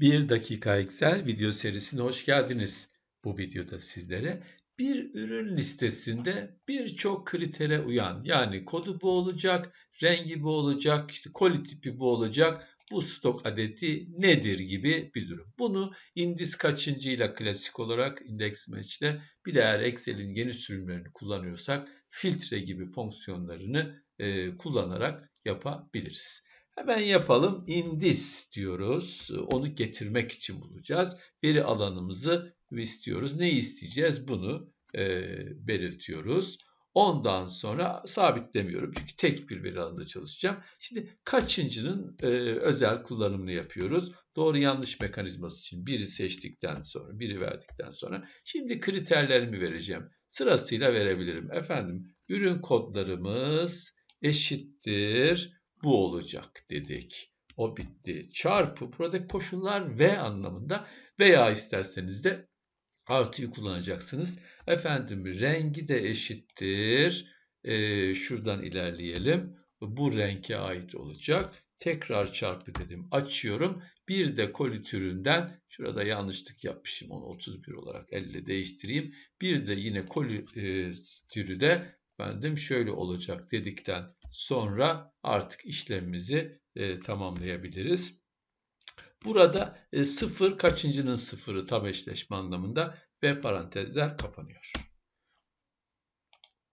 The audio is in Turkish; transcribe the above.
1 dakika Excel video serisine hoş geldiniz. Bu videoda sizlere bir ürün listesinde birçok kritere uyan yani kodu bu olacak, rengi bu olacak, işte koli tipi bu olacak, bu stok adeti nedir gibi bir durum. Bunu indis kaçıncıyla klasik olarak index match'le bir de eğer Excel'in yeni sürümlerini kullanıyorsak filtre gibi fonksiyonlarını e, kullanarak yapabiliriz. Hemen yapalım. Indis diyoruz. Onu getirmek için bulacağız. Veri alanımızı istiyoruz. Ne isteyeceğiz? Bunu e, belirtiyoruz. Ondan sonra sabitlemiyorum. Çünkü tek bir veri alanında çalışacağım. Şimdi kaçıncının e, özel kullanımını yapıyoruz. Doğru yanlış mekanizması için biri seçtikten sonra, biri verdikten sonra. Şimdi kriterlerimi vereceğim. Sırasıyla verebilirim. Efendim ürün kodlarımız eşittir bu olacak dedik. O bitti. Çarpı buradaki koşullar ve anlamında veya isterseniz de artıyı kullanacaksınız. Efendim rengi de eşittir. Ee, şuradan ilerleyelim. Bu renke ait olacak. Tekrar çarpı dedim. Açıyorum. Bir de koli türünden şurada yanlışlık yapmışım. Onu 31 olarak elle değiştireyim. Bir de yine koli e, türü de efendim şöyle olacak dedikten sonra artık işlemimizi e, tamamlayabiliriz. Burada e, sıfır kaçıncının sıfırı tam eşleşme anlamında ve parantezler kapanıyor.